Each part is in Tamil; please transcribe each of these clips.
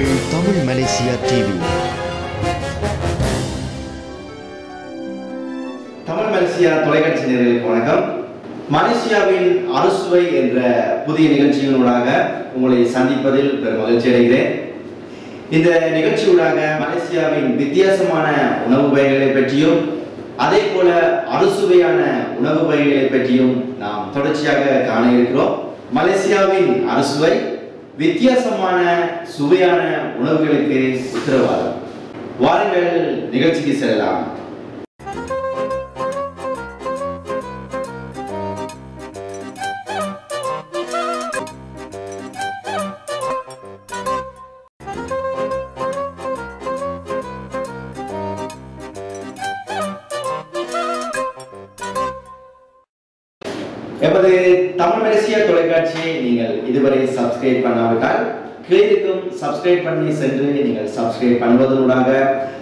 உங்கள் Tamil Malaysia TV Tamil Malaysia தொலைக்காட்சி நேயர்களுக்கு வணக்கம். மலேசியாவின் அறுசுவை என்ற புதிய நிகழ்ச்சியினூடாக உங்களை சந்திப்பதில் பெரும் மகிழ்ச்சி அடைகிறேன். இந்த நிகழ்ச்சியூடாக மலேசியாவின் வித்தியாசமான உணவு வகைகளை பற்றியும் அதே போல அறுசுவையான உணவு வகைகளை பற்றியும் நாம் தொடர்ச்சியாக காண இருக்கிறோம். மலேசியாவின் அறுசுவை வித்தியாசமான சுவையான உணவுகளுக்கு உத்தரவாதம். வாருங்கள் நிகழ்ச்சிக்கு செல்லலாம். எமது தமிழ் மலேசியா தொலைக்காட்சியை நீங்கள் இதுவரை சப்ஸ்கிரைப் பண்ணாவிட்டால் கீழிருக்கும் சப்ஸ்கிரைப் பண்ணி சென்று நீங்கள் சப்ஸ்கிரைப் பண்ணுவதனூடாக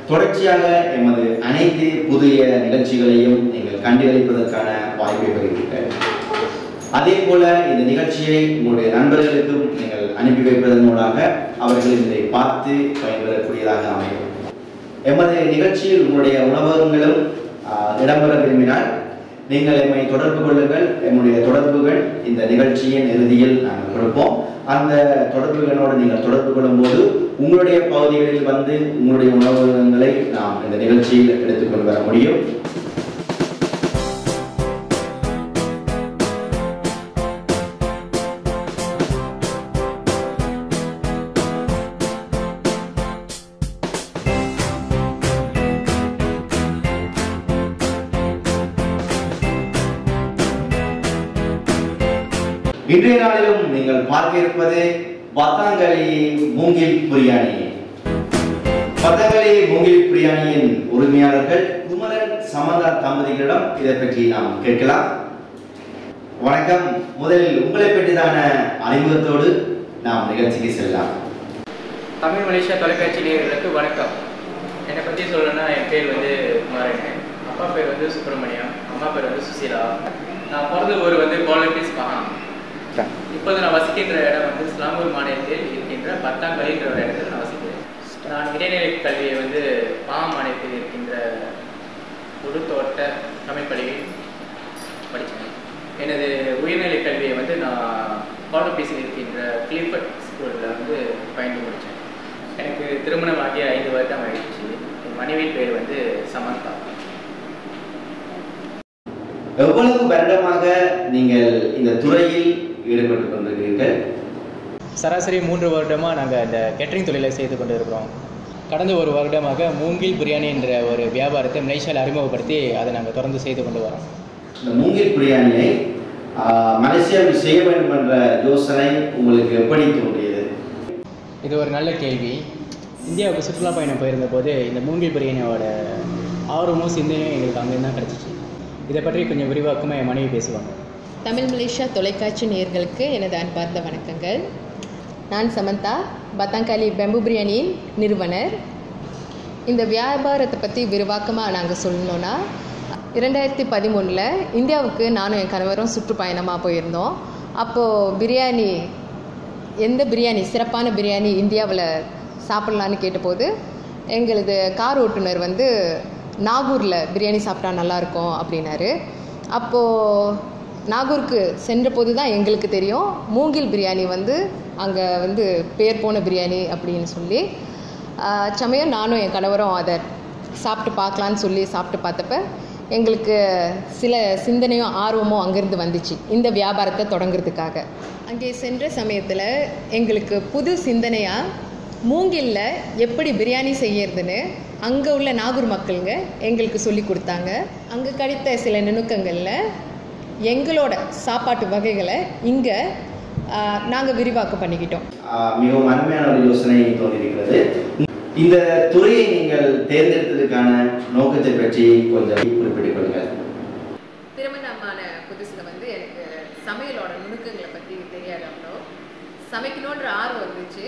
தொடர்ச்சியாக எமது அனைத்து புதிய நிகழ்ச்சிகளையும் நீங்கள் கண்டுகளிப்பதற்கான வாய்ப்பை பெறுகிறீர்கள் அதே போல இந்த நிகழ்ச்சியை உங்களுடைய நண்பர்களுக்கும் நீங்கள் அனுப்பி வைப்பதனூடாக அவர்கள் இதை பார்த்து பயன்பெறக்கூடியதாக அமையும். எமது நிகழ்ச்சியில் உங்களுடைய உணவகங்களும் இடம்பெற விரும்பினால் நீங்கள் எம்மை தொடர்பு கொள்ளுங்கள். எம்முடைய தொடர்புகள் இந்த நிகழ்ச்சியின் இறுதியில் நாங்கள் கொடுப்போம் அந்த தொடர்புகளோடு நீங்கள் தொடர்பு கொள்ளும்போது உங்களுடைய பகுதிகளில் வந்து உங்களுடைய உணவகங்களை நாம் இந்த நிகழ்ச்சியில் எடுத்துக்கொண்டு வர முடியும். இன்றைய நாளிலும் நீங்கள் பார்க்க இருப்பது பத்தாங்களி மூங்கில் பிரியாணி. பத்தாங்களி மூங்கில் பிரியாணியின் உரிமையாளர்கள் குமரன் சமந்தா தம்பதிகளிடம் இதை பற்றி நாம் கேட்கலாம். வணக்கம். முதலில் உங்களை பற்றிதான அறிமுகத்தோடு நாம் நிகழ்ச்சிக்கு செல்லலாம். தமிழ் மலேசியா தொலைக்காட்சி நேயர்களுக்கு வணக்கம். என்னை பற்றி சொல்லணும்னா என் பேர் வந்து குமாரன். அப்பா பேர் வந்து சுப்பிரமணியம். அம்மா பேர் வந்து சுசீலா. நான் பிறந்த ஊர் வந்து கோலம்பிஸ் மகா இப்போது நான் வசிக்கின்ற இடம் வந்து ஸ்லாங்கூர் மாநிலத்தில் இருக்கின்ற பத்தாங்கலின்ற ஒரு இடத்துல நான் வசிக்கிறேன். நான் இடைநிலை கல்வியை வந்து பாமா மாநிலத்தில் இருக்கின்ற உடுத்தோட்ட தமிழ் பள்ளியில் படித்தேன். எனது உயர்நிலை கல்வியை வந்து நான் கோலம்பிஸில் இருக்கின்ற கிளிஃபர்ட் ஸ்கூலில் வந்து பயின்று முடித்தேன். எனக்கு திருமணம் ஆகிய ஐந்து வருடம் ஆயிடுச்சு. என் மனைவி பேர் வந்து சமந்தா. எவ்வளவு வருடமாக நீங்கள் இந்த துறையில் ஈடுபட்டு கொண்டிருக்கிறீர்கள். சராசரி மூன்று வருடமாக நாங்கள் இந்த கேட்டரிங் தொழிலை செய்து கொண்டு இருக்கிறோம் கடந்த ஒரு வருடமாக மூங்கில் பிரியாணி என்ற ஒரு வியாபாரத்தை மலேசியாவில் அறிமுகப்படுத்தி அதை நாங்கள் தொடர்ந்து செய்து கொண்டு வரோம். இந்த மூங்கில் பிரியாணியை மலேசியாவில் செய்ய வேண்டும் என்ற யோசனை உங்களுக்கு எப்படி தோன்றியது? இது ஒரு நல்ல கேள்வி. இந்தியாவுக்கு சுற்றுலா பயணம் போயிருந்த போது இந்த மூங்கில் பிரியாணியோட ஆர்வமும் சிந்தனையும் எங்களுக்கு அங்கேருந்து தான் கிடச்சிச்சு. இதை பற்றி கொஞ்சம் விரிவாக்கமாக என் மனைவி பேசுவாங்க. தமிழ் மலேசியா தொலைக்காட்சி நேயர்களுக்கு எனது அன்பார்ந்த வணக்கங்கள். நான் சமந்தா பத்தாங்காலி பெம்பு பிரியாணியின் நிறுவனர். இந்த வியாபாரத்தை பற்றி விரிவாக்கமாக நாங்கள் சொல்லணுன்னா இரண்டாயிரத்தி பதிமூணில் இந்தியாவுக்கு நானும் என் கணவரும் சுற்றுப்பயணமாக போயிருந்தோம். அப்போது பிரியாணி எந்த பிரியாணி சிறப்பான பிரியாணி இந்தியாவில் சாப்பிட்லான்னு கேட்டபோது எங்களது கார் ஓட்டுநர் வந்து நாகூரில் பிரியாணி சாப்பிட்டா நல்லாயிருக்கும் அப்படின்னாரு. அப்போது நாகூருக்கு சென்றபோது தான் எங்களுக்கு தெரியும். மூங்கில் பிரியாணி வந்து அங்கே வந்து பேர் போன பிரியாணி அப்படின்னு சொல்லி. சமயம் நானும் என் கணவரும் அதை சாப்பிட்டு பார்க்கலான்னு சொல்லி சாப்பிட்டு பார்த்தப்ப எங்களுக்கு சில சிந்தனையும் ஆர்வமும் அங்கேருந்து வந்துச்சு இந்த வியாபாரத்தை தொடங்குறதுக்காக. அங்கே சென்ற சமயத்தில் எங்களுக்கு புது சிந்தனையாக மூங்கில்ல எப்படி பிரியாணி செய்யறதுன்னு அங்கே உள்ள நாகூர் மக்களுங்க எங்களுக்கு சொல்லி கொடுத்தாங்க. அங்கே கிடைத்த சில நுணுக்கங்களில் எங்களோட சாப்பாட்டு வகைகளை இங்கே நாங்கள் விரிவாக்கம் பண்ணிக்கிட்டோம். மிகவும் அருமையான ஒரு யோசனை தோன்றியிருக்கிறது. இந்த துறையை நீங்கள் தேர்ந்தெடுத்ததுக்கான நோக்கத்தை பற்றி கொஞ்சம் குறிப்பிட்டுக் கொள்ளுங்கள். திருமணமான புதுசில் வந்து எனக்கு சமையலோட நுணுக்கங்களை பற்றி தெரியாது அவ்வளோ. சமைக்கணுன்ற ஆர்வம் இருந்துச்சு.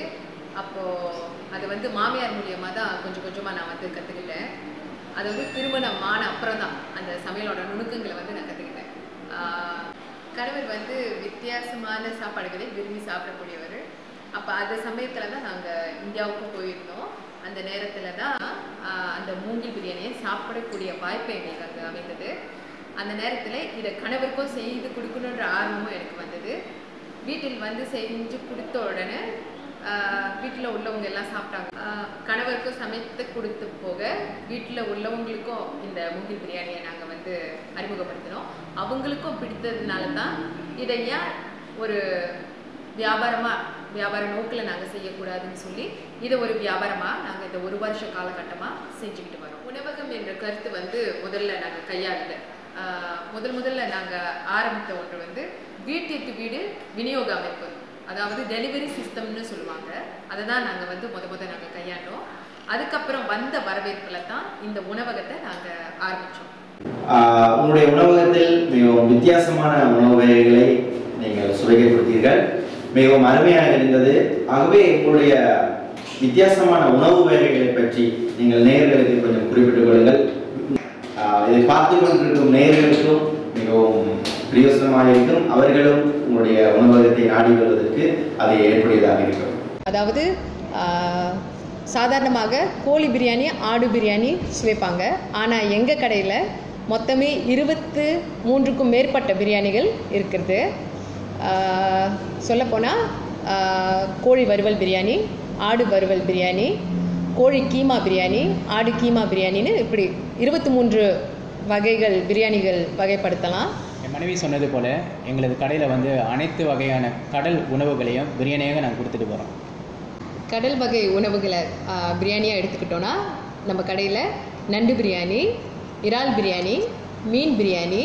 அப்போது அது வந்து மாமியார் மூலியமாக தான் கொஞ்சம் கொஞ்சமாக நான் வந்து கற்றுக்கிட்டேன் அது வந்து திருமணம் ஆன அப்புறம் தான் அந்த சமையலோட நுணுக்கங்களை வந்து நான் கற்றுக்கிட்டேன் கணவர் வந்து வித்தியாசமான சாப்பாடுகளை விரும்பி சாப்பிடக்கூடியவர். அப்போ அந்த சமயத்தில் தான் நாங்கள் இந்தியாவுக்கு போயிருந்தோம். அந்த நேரத்தில் தான் அந்த மூங்கில் பிரியாணியை சாப்பிடக்கூடிய வாய்ப்பு எங்களுக்கு அங்கே அமைந்தது. அந்த நேரத்தில் இதை கணவருக்கும் செய்து கொடுக்கணுன்ற ஆர்வமும் எனக்கு வந்தது. வீட்டில் வந்து செஞ்சு கொடுத்த உடனே வீட்டில் உள்ளவங்க எல்லாம் சாப்பிட்டாங்க. கணவருக்கும் சமைத்து கொடுத்து போக வீட்டில் உள்ளவங்களுக்கும் இந்த மூங்கில் பிரியாணியை நாங்கள் வந்து அறிமுகப்படுத்தினோம். அவங்களுக்கும் பிடித்ததுனால தான் இதை ஏன் ஒரு வியாபாரமாக வியாபார நோக்கில் நாங்கள் செய்யக்கூடாதுன்னு சொல்லி இதை ஒரு வியாபாரமாக நாங்கள் இந்த ஒரு வருஷ காலகட்டமாக செஞ்சுக்கிட்டு வரோம். உணவகம் என்ற கருத்து வந்து முதல்ல நாங்கள் கையாளுது. முதல் முதல்ல நாங்கள் ஆரம்பித்த ஒன்று வந்து வீட்டிற்கு வீடு விநியோக அமைப்பு. அதாவது டெலிவரி சிஸ்டம்னு சொல்லுவாங்க. அதை தான் நாங்கள் வந்து முத முத நாங்கள் கையாண்டோம். அதுக்கப்புறம் வந்த வரவேற்பில் தான் இந்த உணவகத்தை நாங்கள் ஆரம்பித்தோம் உங்களுடைய உணவகத்தில் மிகவும் வித்தியாசமான உணவு வகைகளை நீங்கள் சுவைக்க கொடுத்தீர்கள் மிகவும் அருமையாக இருந்தது. ஆகவே உங்களுடைய வித்தியாசமான உணவு வகைகளை பற்றி நீங்கள் நேர்களுக்கு கொஞ்சம் குறிப்பிட்டுக் கொள்ளுங்கள். இதை பார்த்து கொண்டிருக்கும் நேர்களுக்கும் மிகவும் பிரயோசனமாக இருக்கும். அவர்களும் உங்களுடைய உணவகத்தை நாடி வருவதற்கு அது ஏற்புடையதாக இருக்கும். அதாவது ஆஹ், சாதாரணமாக கோழி பிரியாணி ஆடு பிரியாணி சுவைப்பாங்க. ஆனால் எங்கள் கடையில் மொத்தமே இருபத்து மூன்றுக்கும் மேற்பட்ட பிரியாணிகள் இருக்கிறது. சொல்லப்போனால் கோழி வறுவல் பிரியாணி ஆடு வறுவல் பிரியாணி கோழி கீமா பிரியாணி ஆடு கீமா பிரியாணின்னு இப்படி இருபத்தி மூன்று வகைகள் பிரியாணிகள் வகைப்படுத்தலாம். என் மனைவி சொன்னது போல் எங்களது கடையில் வந்து அனைத்து வகையான கடல் உணவுகளையும் பிரியாணியாக நாங்கள் கொடுத்துட்டு போகிறோம் கடல் வகை உணவுகளை பிரியாணியாக எடுத்துக்கிட்டோன்னா நம்ம கடையில் நண்டு பிரியாணி இறால் பிரியாணி மீன் பிரியாணி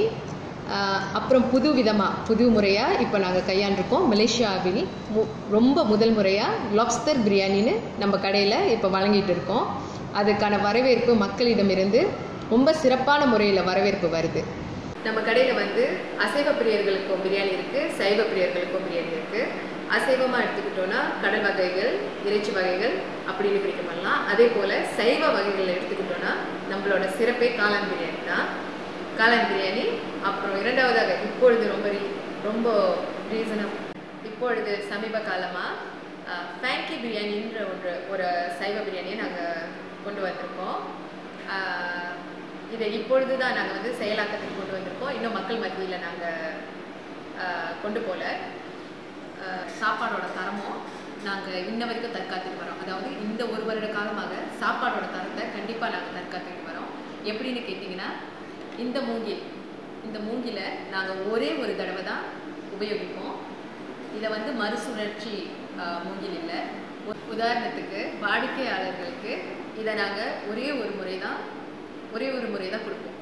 அப்புறம் புது விதமாக புது முறையாக இப்போ நாங்கள் கையாண்டிருக்கோம். மலேசியாவில் மு ரொம்ப முதல் முறையாக லாப்ஸ்டர் பிரியாணின்னு நம்ம கடையில் இப்போ வழங்கிட்டு இருக்கோம். அதுக்கான வரவேற்பு மக்களிடமிருந்து ரொம்ப சிறப்பான முறையில் வரவேற்பு வருது. நம்ம கடையில் வந்து அசைவ பிரியர்களுக்கும் பிரியாணி இருக்குது சைவ பிரியர்களுக்கும் பிரியாணி இருக்குது அசைவமாக எடுத்துக்கிட்டோன்னா கடல் வகைகள் இறைச்சி வகைகள் அப்படின்னு பிரிக்க பண்ணலாம். அதே போல் சைவ வகைகள் எடுத்துக்கிட்டோன்னா நம்மளோட சிறப்பே காளான் பிரியாணி தான். காளான் பிரியாணி அப்புறம் இரண்டாவதாக இப்பொழுது ரொம்ப ரீ- ரொம்ப ரீசனாக இப்பொழுது சமீப காலமாக ஃபேங்கி பிரியாணின்ற ஒன்று ஒரு சைவ பிரியாணியை நாங்கள் கொண்டு வந்திருக்கோம். இதை இப்பொழுது தான் நாங்கள் வந்து செயலாக்கத்துக்கு கொண்டு வந்திருக்கோம். இன்னும் மக்கள் மத்தியில் நாங்கள் கொண்டு போகல சாப்பாடோட தரமும் நாங்கள் இன்ன வரைக்கும் தற்காத்துட்டு வரோம். அதாவது இந்த ஒரு வருட காலமாக சாப்பாடோட தரத்தை கண்டிப்பாக நாங்கள் தற்காத்துட்டு வரோம். எப்படின்னு கேட்டிங்கன்னா இந்த மூங்கில் இந்த மூங்கில நாங்கள் ஒரே ஒரு தடவை தான் உபயோகிப்போம். இதை வந்து மறுசுழற்சி மூங்கில் இல்லை. உதாரணத்துக்கு வாடிக்கையாளர்களுக்கு இதை நாங்கள் ஒரே ஒரு முறை தான் ஒரே ஒரு முறை தான் கொடுப்போம்.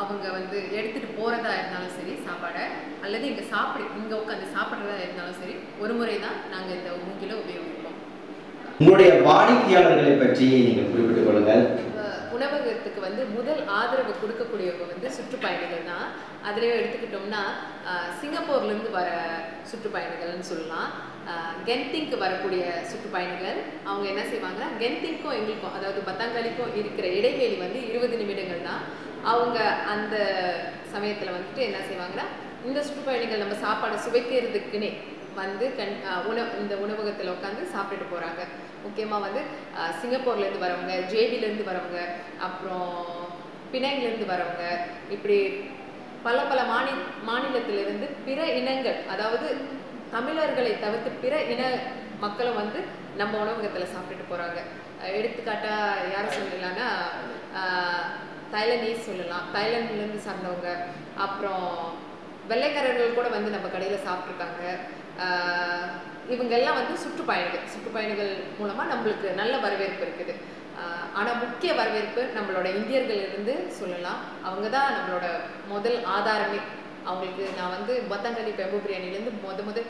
அவங்க வந்து எடுத்துகிட்டு போகிறதா இருந்தாலும் சரி சாப்பாடை அல்லது இங்கே சாப்பிடு இங்கே உட்காந்து சாப்பிட்றதா இருந்தாலும் சரி ஒரு முறை தான் நாங்கள் இந்த மூங்கில உபயோகிப்போம். உங்களுடைய வாடிக்கையாளர்களை பற்றி நீங்கள் குறிப்பிட்டுக் கொள்ளுங்கள். உணவகத்துக்கு வந்து முதல் ஆதரவு கொடுக்கக்கூடியவங்க வந்து சுற்றுப்பயணிகள் தான். அதிலே எடுத்துக்கிட்டோம்னா சிங்கப்பூர்லேருந்து வர சுற்றுப்பயணிகள்னு சொல்லலாம். கென்திங்க்கு வரக்கூடிய சுற்றுப்பயணிகள் அவங்க என்ன செய்வாங்கன்னா கென்திங்க்கும் எங்களுக்கும் அதாவது பத்தாங்காலிக்கும் இருக்கிற இடைவெளி வந்து இருபது நிமிடங்கள் தான். அவங்க அந்த சமயத்தில் வந்துட்டு என்ன செய்வாங்கன்னா இந்த சுற்றுப்பயணிகள் நம்ம சாப்பாடை சுவைக்கிறதுக்குன்னே வந்து கண் உணவு இந்த உணவகத்தில் உட்காந்து சாப்பிட்டுட்டு போகிறாங்க முக்கியமாக வந்து சிங்கப்பூர்லேருந்து வரவங்க ஜேபிலேருந்து வரவங்க அப்புறம் பினாங்கிலேருந்து வரவங்க இப்படி பல பல மாநில மாநிலத்திலிருந்து பிற இனங்கள் அதாவது தமிழர்களை தவிர்த்து பிற இன மக்களும் வந்து நம்ம உணவகத்தில் சாப்பிட்டுட்டு போகிறாங்க எடுத்துக்காட்டாக யாரை சொல்லலாம்னா தைலண்டீஸ் சொல்லலாம். தைலண்ட்லேருந்து சார்ந்தவங்க அப்புறம் வெள்ளைக்காரர்கள் கூட வந்து நம்ம கடையில் சாப்பிட்ருக்காங்க இவங்கெல்லாம் வந்து சுற்றுப்பயணிகள். சுற்றுப்பயணிகள் மூலமாக நம்மளுக்கு நல்ல வரவேற்பு இருக்குது. ஆனால் முக்கிய வரவேற்பு நம்மளோட இந்தியர்கள் இருந்து சொல்லலாம். அவங்க தான் நம்மளோட முதல் ஆதாரமே. அவங்களுக்கு நான் வந்து பத்தாங்கலி பெம்பு பிரியாணிலேருந்து முத முத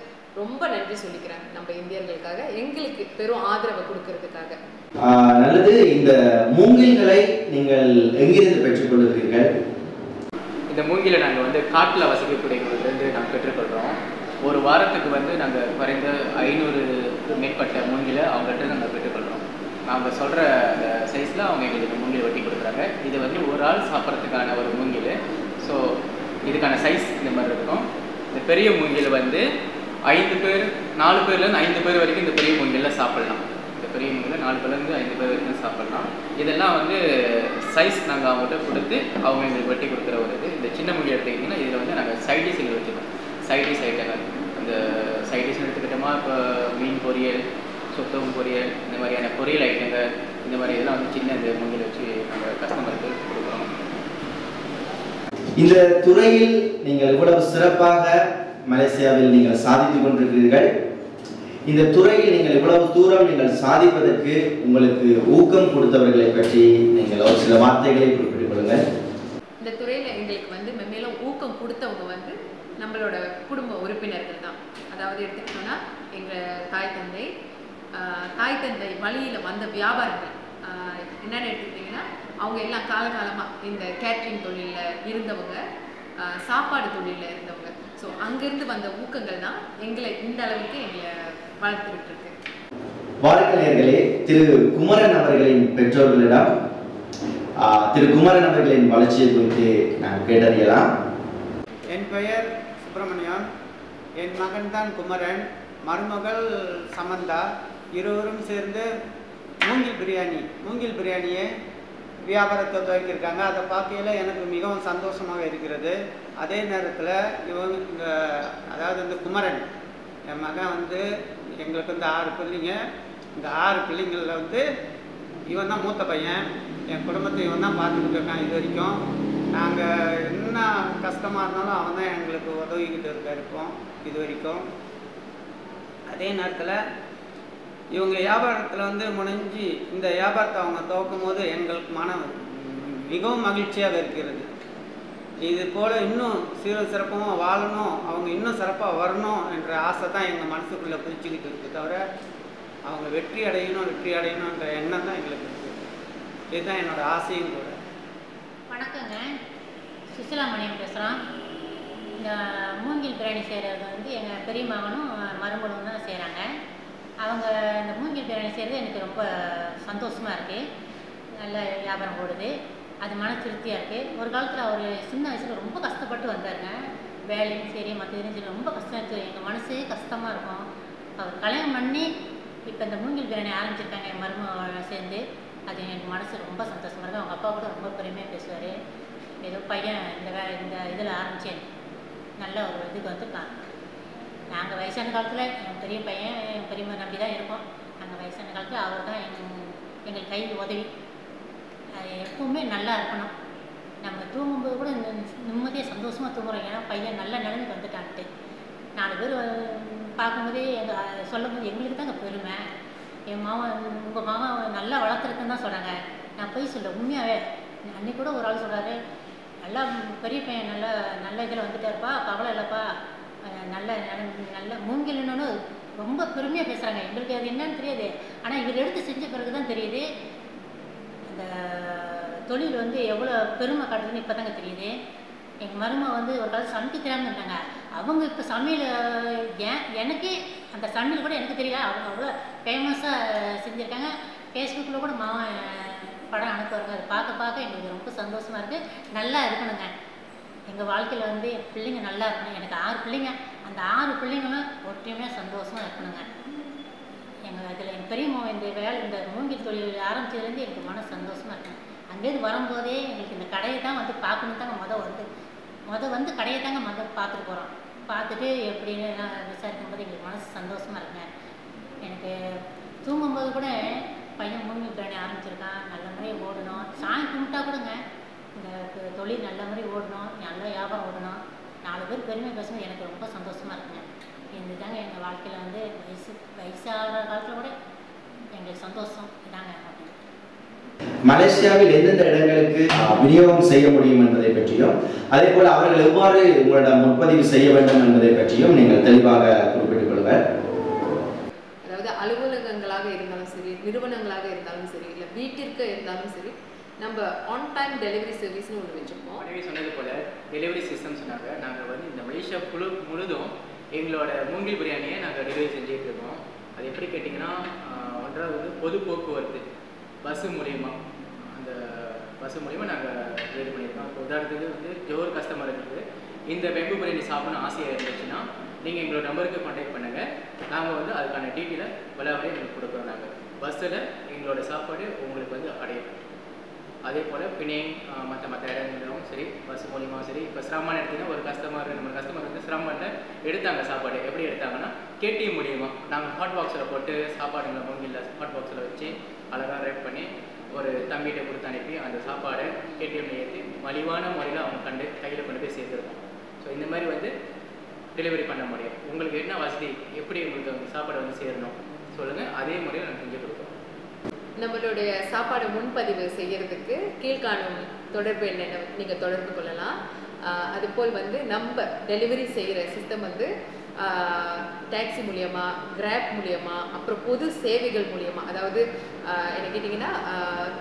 ரொம்ப நன்றி சொல்லிக்கிறேன் நம்ம இந்தியர்களுக்காக எங்களுக்கு பெரும் ஆதரவை கொடுக்கறதுக்காக. நல்லது. இந்த மூங்கில்களை நீங்கள் எங்கிருந்து பெற்றுக்கொள்கிறீர்கள் இந்த மூங்கில நாங்கள் வந்து காட்டில் வசிக்கக்கூடியவங்கள்லேருந்து நாங்கள் பெற்றுக்கொள்கிறோம் ஒரு வாரத்துக்கு வந்து நாங்கள் குறைந்த ஐநூறு மேற்பட்ட மூங்கிலை அவங்கள்ட்ட நாங்கள் பெற்றுக்கொள்கிறோம் நாங்கள் சொல்கிற அந்த சைஸில் அவங்க எங்களுக்கு இந்த மூங்கில் வெட்டி கொடுக்குறாங்க. இது வந்து ஒரு ஆள் சாப்பிட்றதுக்கான ஒரு மூங்கில். ஸோ இதுக்கான சைஸ் இந்த மாதிரி இருக்கும். இந்த பெரிய மூங்கில் வந்து ஐந்து பேர் நாலு பேர்லேருந்து ஐந்து பேர் வரைக்கும் இந்த பெரிய மூங்கிலில் சாப்பிட்லாம். இந்த பெரிய மூங்கில் நாலு பேர்லேருந்து ஐந்து பேர் வரைக்கும் சாப்பிட்லாம். இதெல்லாம் வந்து சைஸ் நாங்கள் அவங்ககிட்ட கொடுத்து அவங்க எங்களுக்கு வெட்டி கொடுக்குற ஒரு இது. இந்த சின்ன மூங்கில் எடுத்துக்கிட்டிங்கன்னா இதில் வந்து நாங்கள் சைடிஷ் எங்களுக்கு வச்சுருக்கோம். சைடிஷ் ஐட்டங்கள் அந்த சைடிஸ் எடுத்துக்கிட்டோமா இப்போ மீன் பொரியல் சுத்தம் பொரியல் இந்த மாதிரியான பொரியல் ஐட்டங்கள் இந்த மாதிரி இதெல்லாம் வந்து சின்ன இந்த மூங்கில் வச்சு நாங்கள் கஸ்டமருக்கு கொடுக்குறோம். இந்த துறையில் நீங்கள் இவ்வளவு சிறப்பாக மலேசியாவில் நீங்கள் சாதித்துக் கொண்டிருக்கிறீர்கள். இந்த துறையில் நீங்கள் இவ்வளவு தூரம் நீங்கள் சாதிப்பதற்கு உங்களுக்கு ஊக்கம் கொடுத்தவர்களை பற்றி நீங்கள் ஒரு சில வார்த்தைகளை குறிப்பிட்டுக் கொள்ளுங்கள். இந்த துறையில் எங்களுக்கு வந்து மென்மேலும் ஊக்கம் கொடுத்தவங்க வந்து நம்மளோட குடும்ப உறுப்பினர்கள் தான். அதாவது எடுத்துக்கிட்டோம்னா எங்கள் தாய் தந்தை ஆஹ் தாய் தந்தை வழியில் வந்த வியாபாரங்கள். ஆஹ் என்னென்னு எடுத்துக்கிட்டிங்கன்னா அவங்க எல்லாம் காலகாலமாக இந்த கேட்ரிங் தொழிலில் இருந்தவங்க ஆஹ் சாப்பாடு தொழிலில் இருந்தவங்க. ஸோ அங்கேருந்து வந்த ஊக்கங்கள் தான் எங்களை இந்த அளவுக்கு எங்களை வளர்த்துக்கிட்டு இருக்கு வாருங்கள் நேயர்களே திரு குமரன் அவர்களின் பெற்றோர்களிடம் திரு குமரன் அவர்களின் வளர்ச்சியை குறித்து நாம் கேட்டறியலாம். என் பெயர் சுப்பிரமணியன் என் மகன்தான் குமரன். மருமகள் சமந்தா. இருவரும் சேர்ந்து மூங்கில் பிரியாணி மூங்கில் பிரியாணியை வியாபாரத்தை துவக்கியிருக்காங்க. அதை பார்க்கையில் எனக்கு மிகவும் சந்தோஷமாக இருக்கிறது. அதே நேரத்தில் இவங்க அதாவது இந்த குமரன் என் மகன் வந்து எங்களுக்கு வந்து ஆறு பிள்ளைங்க. இந்த ஆறு பிள்ளைங்களில் வந்து இவன் தான் மூத்த பையன். என் குடும்பத்தை இவன் தான் பார்த்துக்கிட்டு இருக்கான் இது வரைக்கும். நாங்கள் என்ன கஷ்டமாக இருந்தாலும் அவன் தான் எங்களுக்கு உதவிக்கிட்டு இருக்க இருப்போம் இது வரைக்கும். அதே நேரத்தில் இவங்க வியாபாரத்தில் வந்து முடிஞ்சு இந்த வியாபாரத்தை அவங்க துவக்கும் போது எங்களுக்கு மனம் மிகவும் மகிழ்ச்சியாக இருக்கிறது. இது போல் இன்னும் சீர சிறப்பாக வாழணும் அவங்க இன்னும் சிறப்பாக வரணும் என்ற ஆசை தான் எங்கள் மனசுக்குள்ளே பிடிச்சிக்கிட்டு இருக்கு தவிர அவங்க வெற்றி அடையணும் வெற்றி அடையணுன்ற எண்ணம் தான் எங்களுக்கு இருக்குது இதுதான் என்னோட ஆசையும் கூட. வணக்கங்க. சுசிலாமணியம் பேசுகிறோம் இந்த மூங்கில் பிரியாணி செய்கிறது வந்து எங்கள் பெரிய மகனும் மருமகளும் தான் செய்கிறாங்க அவங்க இந்த மூங்கில் பிரியாணி செய்கிறது எனக்கு ரொம்ப சந்தோஷமாக இருக்குது நல்ல வியாபாரம் ஓடுது. அது மன திருப்தியாக இருக்குது ஒரு காலத்தில் அவர் சின்ன வயசில் ரொம்ப கஷ்டப்பட்டு வந்தாருங்க. வேலையும் சரி மற்ற சரி ரொம்ப கஷ்டம் இருக்குது எங்கள் மனசே கஷ்டமாக இருக்கும். அவர் கல்யாணம் பண்ணி இப்போ இந்த மூங்கில் பிரியாணி ஆரம்பிச்சிருக்காங்க என் மருமக சேர்ந்து. அது எனக்கு மனசு ரொம்ப சந்தோஷமாக இருக்குது அவங்க அப்பா கூட ரொம்ப பெருமையாக பேசுவார். ஏதோ பையன் இந்த வே இந்த இதில் ஆரம்பித்தேன் நல்ல ஒரு இதுக்கு வந்துருக்கான். நாங்கள் வயசான காலத்தில் என் பெரிய பையன் என் பெரியம்மா நம்பி தான் இருக்கோம். நாங்கள் வயசான காலத்தில் அவர் தான் எங்கள் எங்கள் கை உதவி. அது எப்பவுமே நல்லா இருக்கணும். நம்ம தூங்கும்போது கூட நிம்மதியாக சந்தோஷமாக தூங்குறோம். ஏன்னா பையன் நல்ல நிலைமைக்கு வந்துட்டான்ட்டு. நாலு பேர் பார்க்கும்போதே எங்கள் சொல்லும்போது எங்களுக்கு தாங்க பெருமை. என் மாமன் உங்கள் மாமன் நல்லா வளர்த்துருக்குன்னு தான் சொல்கிறாங்க நான் போய் சொல்ல உண்மையாகவே அன்னைக்கு கூட ஒரு ஆள் சொல்கிறாரு நல்லா பெரிய பையன் நல்ல நல்ல இதில் வந்துட்டாருப்பா. கவலை இல்லைப்பா. நல்ல நல்ல மூங்கில்னு ரொம்ப பெருமையாக பேசுகிறாங்க எங்களுக்கு அது என்னன்னு தெரியாது. ஆனால் இவர் எடுத்து செஞ்ச பிறகு தான் தெரியுது. அந்த தொழில் வந்து எவ்வளோ பெருமை காட்டுதுன்னு இப்போ தாங்க தெரியுது. எங்கள் மருமக வந்து ஒரு காலத்து சமைக்க தெரியாமல் இருந்தாங்க. அவங்க இப்போ சமையல் ஏன் எனக்கே அந்த சமையல் கூட எனக்கு தெரியல. அவங்க அவ்வளோ ஃபேமஸாக செஞ்சுருக்காங்க. ஃபேஸ்புக்கில் கூட மாவன் படம் அனுப்புவாங்க அதை பார்க்க பார்க்க எங்களுக்கு ரொம்ப சந்தோஷமாக இருக்குது நல்லா இருக்கணுங்க. எங்கள் வாழ்க்கையில் வந்து பிள்ளைங்க நல்லா இருக்கணும். எனக்கு ஆறு பிள்ளைங்க. அந்த ஆறு பிள்ளைங்களும் ஒற்றுமையாக சந்தோஷமாக இருக்கணுங்க. எங்கள் இதில் என் பெரியம்மா இந்த வேலை இந்த மூங்கில் தொழில் ஆரம்பிச்சதுலேருந்து எனக்கு மன சந்தோஷமாக இருக்கும் அங்கேருந்து வரும்போதே எங்களுக்கு இந்த கடையை தான் வந்து பார்க்கணும் தாங்க மொதல் வந்து மொதல் வந்து கடையை தாங்க மொதல் பார்த்துட்டு போகிறோம் பார்த்துட்டு எப்படின்னு நான் விசாரிக்கும் போது எங்களுக்கு மனசு சந்தோஷமாக இருக்குங்க. எனக்கு தூங்கும்போது கூட பையன் மூங்கில் பிரியாணி ஆரம்பிச்சிருக்கான் நல்ல முறையாக ஓடணும். சாமி கும்பிட்டா கூடங்க இந்த தொழில் நல்ல முறை ஓடணும் நல்ல வியாபாரம் ஓடணும். நாலு பேர் பெருமை பேசணும் எனக்கு ரொம்ப சந்தோஷமாக இருக்குங்க. இதுதாங்க எங்கள் வாழ்க்கையில் வந்து வயசு வயசாகிற காலத்தில் கூட எங்களுக்கு சந்தோஷம். இதாங்க மலேசியாவில் எந்தெந்த இடங்களுக்கு விநியோகம் செய்ய முடியும் என்பதை பற்றியும் அதே போல அவர்கள் எவ்வாறு உங்களிடம் முன்பதிவு செய்ய வேண்டும் என்பதை பற்றியும் நீங்கள் தெளிவாக குறிப்பிட்டுக் கொள்ளுங்கள். அதாவது அலுவலகங்களாக இருந்தாலும் சரி நிறுவனங்களாக இருந்தாலும் சரி இல்லை வீட்டிற்கு இருந்தாலும் சரி நம்ம ஆன் டைம் டெலிவரி சர்வீஸ்னு ஒன்று வச்சுருப்போம். முன்னாடி சொன்னது போல் டெலிவரி சிஸ்டம் சொன்னாங்க. நாங்கள் வந்து இந்த மலேசியா முழு முழுதும் எங்களோட மூங்கில் பிரியாணியை நாங்கள் டெலிவரி செஞ்சுட்டு இருக்கோம். அது எப்படி கேட்டிங்கன்னா ஒன்றாவது வந்து பொது போக்குவரத்து பஸ்ஸு மூலயமா. அந்த பஸ்ஸு மூலயமா நாங்கள் டெலிவரி பண்ணியிருக்கோம். இப்போ உதாரணத்துக்கு வந்து ஜோர் கஸ்டமர் இருக்குது இந்த வெம்பு பிரியாணி சாப்பிடணும் ஆசையாக இருந்துச்சுன்னா நீங்கள் எங்களோட நம்பருக்கு காண்டாக்ட் பண்ணுங்கள் நாங்கள் வந்து அதுக்கான டீட்டெயிலை விளையாடவே எங்களுக்கு கொடுக்குறோம் நாங்கள் பஸ்ஸில் எங்களோட சாப்பாடு உங்களுக்கு வந்து அடையும் அதே போல் பிணையம் மற்ற மற்ற இடங்களும் சரி பஸ் மூலியமாகவும் சரி இப்போ சிரமம்னு எடுத்தீங்கன்னா ஒரு கஸ்டமர் நம்ம கஸ்டமர் வந்து சிரமம்ல எடுத்தாங்க சாப்பாடு. எப்படி எடுத்தாங்கன்னா கேடிஎம் மூலியமாக நாங்கள் ஹாட் பாக்ஸில் போட்டு சாப்பாடுங்களை மூங்கில் ஹாட் பாக்ஸில் வச்சு அழகாக ரேப் பண்ணி ஒரு தம்பிகிட்ட கொடுத்து அனுப்பி அந்த சாப்பாடை கேடிஎம்ல ஏற்றி மலிவான முறையில் அவங்க கண்டு கையில் கொண்டு போய் சேர்த்துருக்கோம் ஸோ இந்த மாதிரி வந்து டெலிவரி பண்ண முடியும். உங்களுக்கு என்ன வசதி? எப்படி உங்களுக்கு சாப்பாடு வந்து சேரணும்? சொல்லுங்கள் அதே முறையில் நாங்கள் செஞ்சு கொடுப்போம் நம்மளுடைய சாப்பாடு முன்பதிவு செய்யறதுக்கு கீழ்காணும் தொடர்பு என்னென்ன நீங்கள் தொடர்பு கொள்ளலாம். அதுபோல் வந்து நம்ம டெலிவரி செய்கிற சிஸ்டம் வந்து டாக்ஸி மூலியமா கிராப் மூலியமா அப்புறம் பொது சேவைகள் மூலியமா அதாவது என்ன கேட்டிங்கன்னா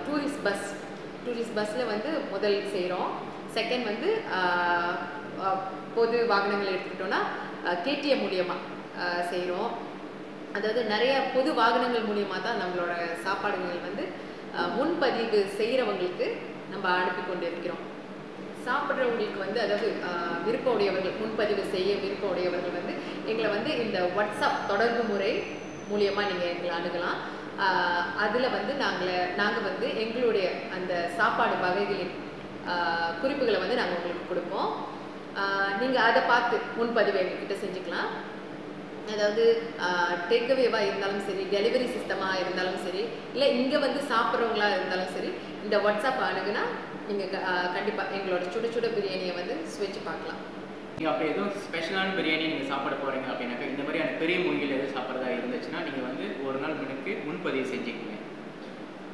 டூரிஸ்ட் பஸ் டூரிஸ்ட் பஸ்ஸில் வந்து முதல் செய்கிறோம் செகண்ட் வந்து பொது வாகனங்கள் எடுத்துக்கிட்டோன்னா கேடிஎம் மூலியமாக செய்கிறோம் அதாவது நிறைய பொது வாகனங்கள் மூலியமாக தான் நம்மளோட சாப்பாடுகள் வந்து முன்பதிவு செய்கிறவங்களுக்கு நம்ம அனுப்பி கொண்டு இருக்கிறோம் சாப்பிட்றவங்களுக்கு வந்து அதாவது விருப்ப உடையவர்கள் முன்பதிவு செய்ய விருப்ப உடையவர்கள் வந்து எங்களை வந்து இந்த வாட்ஸ்அப் தொடர்பு முறை மூலியமாக நீங்கள் எங்களை அணுகலாம். அதில் வந்து நாங்கள் நாங்கள் வந்து எங்களுடைய அந்த சாப்பாடு வகைகளின் குறிப்புகளை வந்து நாங்கள் உங்களுக்கு கொடுப்போம். நீங்கள் அதை பார்த்து முன்பதிவு எங்ககிட்ட செஞ்சுக்கலாம். அதாவது டேக்அவேவாக இருந்தாலும் சரி டெலிவரி சிஸ்டமாக இருந்தாலும் சரி இல்லை இங்கே வந்து சாப்பிட்றவங்களா இருந்தாலும் சரி இந்த வாட்ஸ்அப் அணுகுனா நீங்கள் கண்டிப்பாக எங்களோட சுட சுட பிரியாணியை வந்து சுவைச்சு பார்க்கலாம். நீங்கள் அப்படி எதுவும் ஸ்பெஷலான பிரியாணி நீங்கள் சாப்பிட போகிறீங்க அப்படின்னாக்கா இந்த மாதிரியான பெரிய மூங்கில் எதுவும் சாப்பிட்றதா இருந்துச்சுன்னா நீங்கள் வந்து ஒரு நாள் முன்னுக்கு முன்பதிவு செஞ்சுக்கிங்க.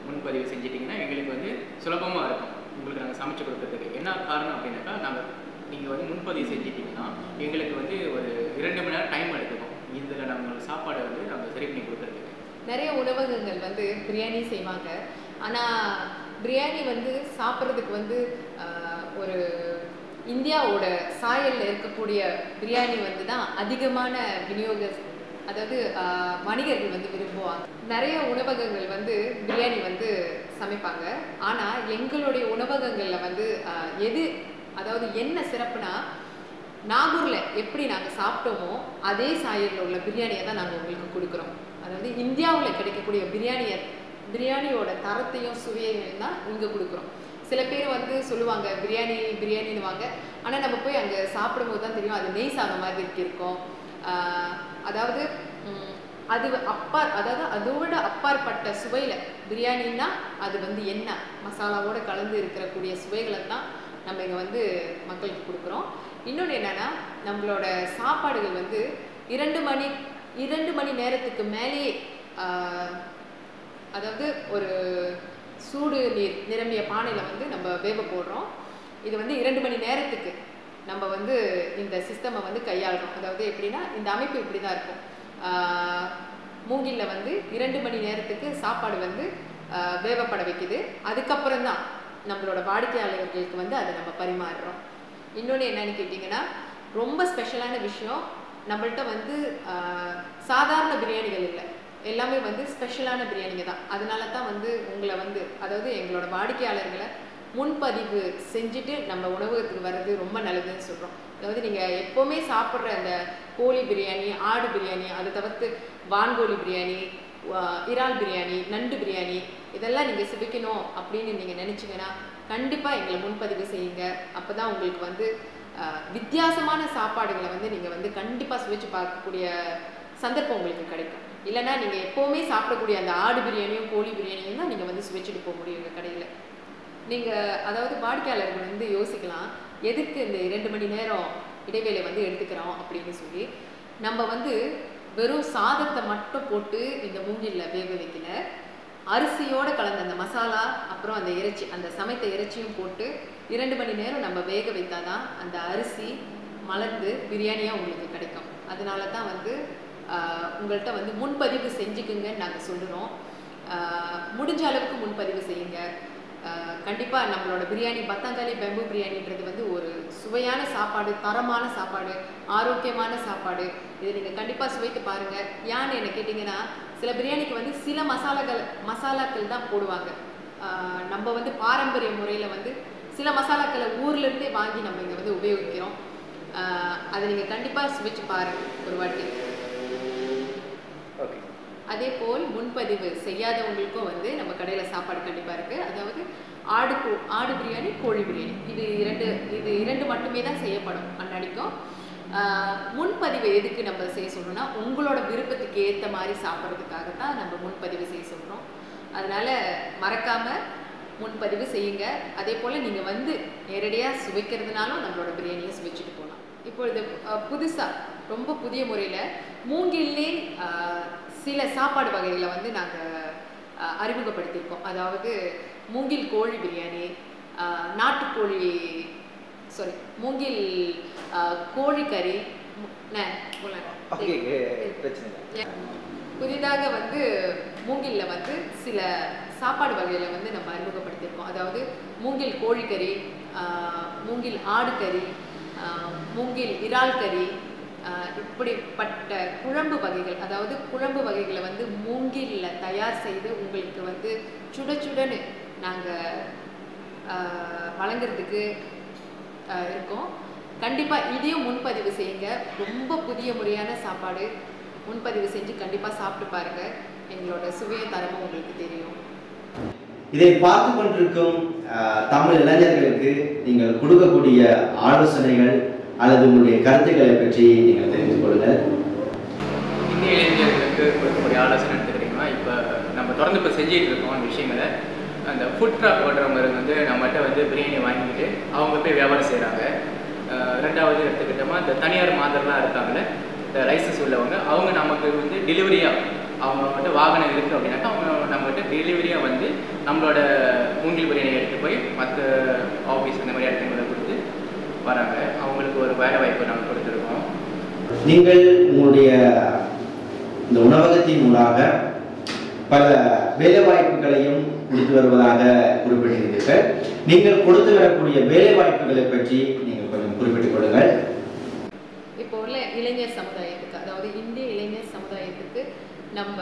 முன்பதிவு செஞ்சிட்டிங்கன்னா எங்களுக்கு வந்து சுலபமாக இருக்கும். உங்களுக்கு நாங்கள் சமைச்சு கொடுக்கறதுக்கு. என்ன காரணம் அப்படின்னாக்கா நாங்கள் நீங்கள் வந்து முன்பதிவு செஞ்சிட்டிங்கன்னா எங்களுக்கு வந்து ஒரு இரண்டு மணி நேரம் டைம் எடுத்துக்கும். இதில் நம்ம சாப்பாடை வந்து நம்ம சரி பண்ணி கொடுத்துருக்கு நிறைய உணவகங்கள் வந்து பிரியாணி செய்வாங்க. ஆனால் பிரியாணி வந்து சாப்பிட்றதுக்கு வந்து ஒரு இந்தியாவோட சாயலில் இருக்கக்கூடிய பிரியாணி வந்து தான் அதிகமான விநியோக அதாவது வணிகர்கள் வந்து விரும்புவாங்க. நிறைய உணவகங்கள் வந்து பிரியாணி வந்து சமைப்பாங்க. ஆனால் எங்களுடைய உணவகங்களில் வந்து எது அதாவது என்ன சிறப்புனா நாகூரில் எப்படி நாங்கள் சாப்பிட்டோமோ அதே சாயலில் உள்ள பிரியாணியை தான் நாங்கள் உங்களுக்கு கொடுக்குறோம். அதாவது இந்தியாவில் கிடைக்கக்கூடிய பிரியாணியை பிரியாணியோட தரத்தையும் சுவையையும் தான் இங்கே கொடுக்குறோம். சில பேர் வந்து சொல்லுவாங்க பிரியாணி பிரியாணின்னுவாங்க ஆனால் நம்ம போய் அங்கே சாப்பிடும்போது தான் தெரியும் அது நெய் சாதம் மாதிரி இருக்கும் அதாவது அது அப்பா அதாவது அதோட அப்பாற்பட்ட சுவையில் பிரியாணின்னா அது வந்து என்ன மசாலாவோடு கலந்து இருக்கக்கூடிய சுவைகளை தான் நம்ம இங்கே வந்து மக்களுக்கு கொடுக்குறோம். இன்னொன்று என்னன்னா நம்மளோட சாப்பாடுகள் வந்து இரண்டு மணி இரண்டு மணி நேரத்துக்கு மேலேயே அதாவது ஒரு சூடு நீர் நிரம்பிய பானையில் வந்து நம்ம வேக போடுறோம். இது வந்து இரண்டு மணி நேரத்துக்கு நம்ம வந்து இந்த சிஸ்டமை வந்து கையாளுறோம். அதாவது எப்படின்னா இந்த அமைப்பு இப்படி தான் இருக்கும். மூங்கிலில் மூங்கில்ல வந்து இரண்டு மணி நேரத்துக்கு சாப்பாடு வந்து வேவப்பட வேகப்பட வைக்குது. அதுக்கப்புறம் தான் நம்மளோட வாடிக்கையாளர்களுக்கு வந்து அதை நம்ம பரிமாறுறோம். இன்னொன்று என்னன்னு கேட்டிங்கன்னா ரொம்ப ஸ்பெஷலான விஷயம் நம்மள்ட்ட வந்து சாதாரண பிரியாணிகள் இல்லை. எல்லாமே வந்து ஸ்பெஷலான பிரியாணிங்க தான். அதனால தான் வந்து உங்களை வந்து அதாவது எங்களோட வாடிக்கையாளர்களை முன்பதிவு செஞ்சுட்டு நம்ம உணவகத்துக்கு வர்றது ரொம்ப நல்லதுன்னு சொல்கிறோம் அதாவது நீங்கள் எப்போவுமே சாப்பிட்ற அந்த கோழி பிரியாணி ஆடு பிரியாணி அதை தவிர்த்து வான்கோழி பிரியாணி இறால் பிரியாணி நண்டு பிரியாணி இதெல்லாம் நீங்கள் சிவிக்கணும் அப்படின்னு நீங்கள் நினச்சிங்கன்னா கண்டிப்பாக எங்களை முன்பதிவு செய்யுங்க. அப்போ தான் உங்களுக்கு வந்து வித்தியாசமான சாப்பாடுகளை வந்து நீங்கள் வந்து கண்டிப்பாக சுவைச்சு பார்க்கக்கூடிய சந்தர்ப்பம் உங்களுக்கு கிடைக்கும். இல்லைன்னா நீங்கள் எப்போவுமே சாப்பிடக்கூடிய அந்த ஆடு பிரியாணியும் கோழி பிரியாணியும் தான் நீங்கள் வந்து சுவைச்சிட்டு போக முடியும் எங்கள் கடையில். நீங்கள் அதாவது வாடிக்கையாளர்கள் வந்து யோசிக்கலாம் எதுக்கு இந்த இரண்டு மணி நேரம் இடைவேளை வந்து எடுத்துக்கிறோம் அப்படின்னு சொல்லி. நம்ம வந்து வெறும் சாதத்தை மட்டும் போட்டு இந்த மூங்கில்ல வேக வைக்கல. அரிசியோடு கலந்த அந்த மசாலா அப்புறம் அந்த இறைச்சி அந்த சமைத்த இறைச்சியும் போட்டு இரண்டு மணி நேரம் நம்ம வேக வைத்தாதான் அந்த அரிசி மலர்ந்து பிரியாணியாக உங்களுக்கு கிடைக்கும். அதனால தான் வந்து உங்கள்கிட்ட வந்து முன்பதிவு செஞ்சுக்குங்கன்னு நாங்கள் சொல்கிறோம் முடிஞ்ச அளவுக்கு முன்பதிவு செய்யுங்க. கண்டிப்பாக நம்மளோட பிரியாணி பத்தாங்காலி பெம்பு பிரியாணின்றது வந்து ஒரு சுவையான சாப்பாடு தரமான சாப்பாடு ஆரோக்கியமான சாப்பாடு. இதை நீங்கள் கண்டிப்பாக சுவைத்து பாருங்கள் ஏன்னு என்ன கேட்டிங்கன்னா சில பிரியாணிக்கு வந்து சில மசாலாக்கள் மசாலாக்கள் தான் போடுவாங்க. நம்ம வந்து பாரம்பரிய முறையில் வந்து சில மசாலாக்களை ஊர்லேருந்தே வாங்கி நம்ம இங்கே வந்து உபயோகிக்கிறோம். அதை நீங்கள் கண்டிப்பாக சுவைச்சு பாருங்கள் ஒரு வாட்டி. அதே போல் முன்பதிவு செய்யாதவங்களுக்கும் வந்து நம்ம கடையில் சாப்பாடு கண்டிப்பாக இருக்குது அதாவது ஆடு கோ ஆடு பிரியாணி கோழி பிரியாணி. இது இரண்டு இது இரண்டு மட்டுமே தான் செய்யப்படும் அன்னடிக்கும் முன்பதிவு எதுக்கு நம்ம செய்ய சொல்கிறோம்னா உங்களோட விருப்பத்துக்கு ஏற்ற மாதிரி சாப்பிட்றதுக்காக தான் நம்ம முன்பதிவு செய்ய சொல்கிறோம் அதனால் மறக்காமல் முன்பதிவு செய்யுங்க. அதே போல் நீங்கள் வந்து நேரடியாக சுவைக்கிறதுனாலும் நம்மளோட பிரியாணியை சுவைச்சிட்டு போகலாம். இப்பொழுது புதுசாக ரொம்ப புதிய முறையில் மூங்கிலே சில சாப்பாடு வகைகளை வந்து நாங்கள் அறிமுகப்படுத்தியிருக்கோம். அதாவது மூங்கில் கோழி பிரியாணி நாட்டுக்கோழி சாரி. மூங்கில் கோழிக்கறி புதிதாக வந்து மூங்கில்ல வந்து சில சாப்பாடு வகைகளை வந்து நம்ம அறிமுகப்படுத்தியிருக்கோம். அதாவது மூங்கில் கோழிக்கறி மூங்கில் ஆடுகறி ஆஹ், மூங்கில் இறால் கறி இப்படிப்பட்ட குழம்பு வகைகள் அதாவது குழம்பு வகைகளை வந்து மூங்கிலில் தயார் செய்து உங்களுக்கு வந்து சுட சுடன்னு நாங்கள் வழங்குறதுக்கு இருக்கோம். கண்டிப்பாக இதையும் முன்பதிவு செய்யுங்க. ரொம்ப புதிய முறையான சாப்பாடு முன்பதிவு செஞ்சு கண்டிப்பாக சாப்பிட்டு பாருங்க. எங்களோட சுவைய தரமும் உங்களுக்கு தெரியும். இதை பார்த்து கொண்டிருக்கும் தமிழ் இளைஞர்களுக்கு நீங்கள் கொடுக்கக்கூடிய ஆலோசனைகள் அல்லது உங்களுடைய கருத்துக்களை பற்றி நீங்கள் தெரிந்து கொள்ளுங்கள். இந்திய இளைஞர்களுக்கு கொடுக்கக்கூடிய ஆலோசனை எடுத்துக்கிட்டிங்கன்னா இப்போ நம்ம தொடர்ந்து இப்போ செஞ்சுட்டு இருக்கோம் அந்த விஷயங்களை. அந்த ஃபுட் ட்ராக் ஓடுறவங்க வந்து நம்மகிட்ட வந்து பிரியாணி வாங்கிட்டு அவங்க போய் வியாபாரம் செய்கிறாங்க ரெண்டாவது எடுத்துக்கிட்டோமா இந்த தனியார் மாதிரிலாம் இருக்காங்களே இந்த லைசன்ஸ் உள்ளவங்க அவங்க நமக்கு வந்து டெலிவரியாக அவங்க வந்து வாகனம் இருக்குது அப்படின்னாக்கா அவங்க நம்மகிட்ட டெலிவரியாக வந்து நம்மளோட மூங்கில் பிரியாணி எடுத்துகிட்டு போய் மற்ற ஆஃபீஸ் இந்த மாதிரி இடத்துல கொடுத்து வராங்க. வேலை வாய்ப்பு நாங்கள் கொடுத்துருக்கோம். நீங்கள் உங்களுடைய இந்த உணவகத்தின் மூலமாக பல வேலைவாய்ப்புகளையும் கொடுத்து வருவதாக குறிப்பிட்டிருந்தீர்கள் நீங்கள் கொடுத்து வரக்கூடிய வேலைவாய்ப்புகளை பற்றி நீங்கள் கொஞ்சம் குறிப்பிட்டுக் கொள்ளுங்கள். இப்போ உள்ள இளைஞர் சமுதாயத்துக்கு அதாவது இந்திய இளைஞர் சமுதாயத்துக்கு நம்ம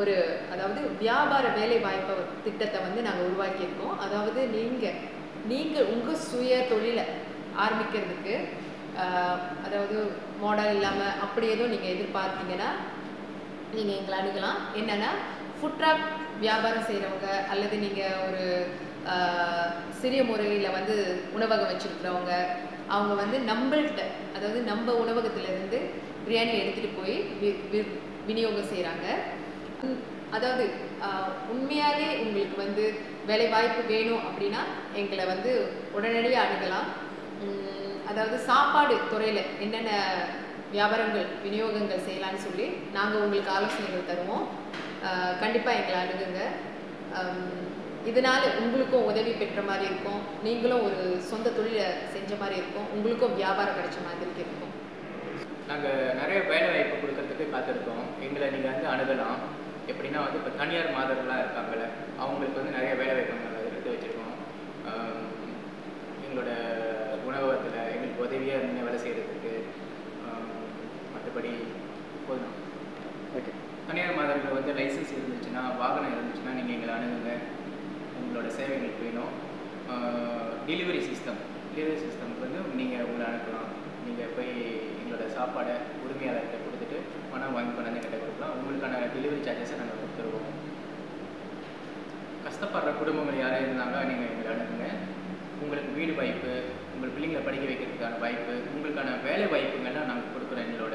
ஒரு அதாவது வியாபார வேலை வாய்ப்பு திட்டத்தை வந்து நாங்கள் உருவாக்கியிருக்கோம். அதாவது நீங்கள் நீங்கள் உங்கள் சுய தொழிலை ஆரம்பிக்கிறதுக்கு அதாவது மாடல் இல்லாமல் அப்படி எதுவும் நீங்கள் எதிர்பார்த்தீங்கன்னா நீங்கள் எங்களை அணுகலாம். என்னென்னா ஃபுட் ட்ராக் வியாபாரம் செய்கிறவங்க அல்லது நீங்கள் ஒரு சிறிய முறையில் வந்து உணவகம் வச்சுருக்கிறவங்க அவங்க வந்து நம்மள்கிட்ட அதாவது நம்ம உணவகத்திலேருந்து பிரியாணி எடுத்துகிட்டு போய் வி- வி- விநியோகம் செய்கிறாங்க அதாவது உண்மையாலே உங்களுக்கு வந்து வேலை வாய்ப்பு வேணும் அப்படின்னா எங்களை வந்து உடனடியாக அணுகலாம். அதாவது சாப்பாடு துறையில் என்னென்ன வியாபாரங்கள் விநியோகங்கள் செய்யலாம்னு சொல்லி நாங்கள் உங்களுக்கு ஆலோசனைகள் தருவோம். கண்டிப்பாக எங்களை அணுகுங்க. இதனால் உங்களுக்கும் உதவி பெற்ற மாதிரி இருக்கும். நீங்களும் ஒரு சொந்த தொழிலை செஞ்ச மாதிரி இருக்கும். உங்களுக்கும் வியாபாரம் கிடைச்ச மாதிரி இருக்கும். நாங்கள் நிறைய வேலை வாய்ப்பு கொடுக்கறதுக்கு காத்திருக்கோம் எங்களை நீங்கள் வந்து அணுகலாம். எப்படின்னா வந்து இப்போ தனியார் மாதர்கள்லாம் இருக்காங்கல்ல அவங்களுக்கு வந்து நிறைய வேலை வாய்ப்பு நாங்கள் எடுத்து வச்சுருக்கோம் ஆம், எங்களோட உணவகத்தில் எங்களுக்கு உதவியாக இருந்து வேலை செய்கிறதுக்கு மற்றபடி போதும்? ஓகே. தனியார் மாதர்கள் வந்து லைசன்ஸ் இருந்துச்சுன்னா வாகனம் இருந்துச்சுன்னா நீங்கள் எங்களை அணுகுங்க. உங்களோட சேவைகளுக்கு வேணும். டெலிவரி சிஸ்டம் டெலிவரி சிஸ்டம்க்கு வந்து நீங்கள் உங்களை அனுப்பலாம். நீங்கள் போய் எங்களோட சாப்பாடை உரிமையாளர்கிட்ட கொடுத்துட்டு பணம் வாங்கி கொண்டாந்து கிட்ட கொடுக்கலாம். உங்களுக்கான டெலிவரி சார்ஜஸை நாங்கள் கொடுத்துருவோம். கஷ்டப்படுற குடும்பங்கள் யாரும் இருந்தாங்க நீங்கள் எங்களை அணுகுங்க. உங்களுக்கு வீடு வாய்ப்பு உங்கள் பிள்ளைங்களை படிக்க வைக்கிறதுக்கான வாய்ப்பு உங்களுக்கான வேலை வாய்ப்புங்கள்லாம் நாங்கள் கொடுக்குறோம் எங்களோட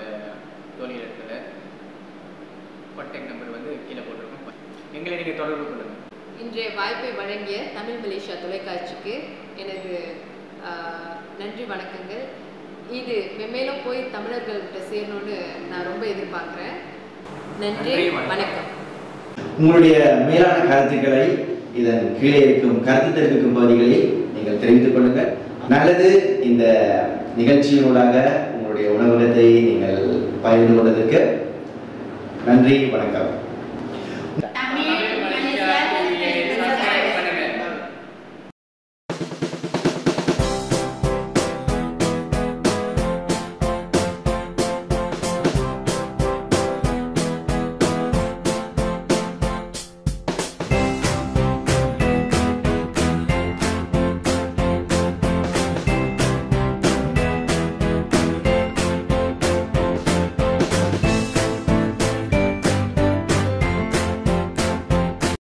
தொழில் இடத்துல. கான்டாக்ட் நம்பர் வந்து கீழே போட்டிருக்கோம். எங்களை நீங்கள் தொடர்பு கொள்ளுங்கள் இன்றைய வாய்ப்பை வழங்கிய தமிழ் மலேசியா தொலைக்காட்சிக்கு எனது நன்றி வணக்கங்கள். இது மென்மேலும் போய் தமிழர்கள்கிட்ட சேரணும்னு நான் ரொம்ப எதிர்பார்க்குறேன். நன்றி. வணக்கம். உங்களுடைய மேலான கருத்துக்களை இதன் கீழே இருக்கும் கருத்து தெரிவிக்கும் பகுதிகளில் நீங்கள் தெரிவித்துக் கொள்ளுங்கள். நல்லது இந்த நிகழ்ச்சியினூடாக உங்களுடைய உணவகத்தை நீங்கள் பகிர்ந்து கொண்டதற்கு நன்றி வணக்கம்.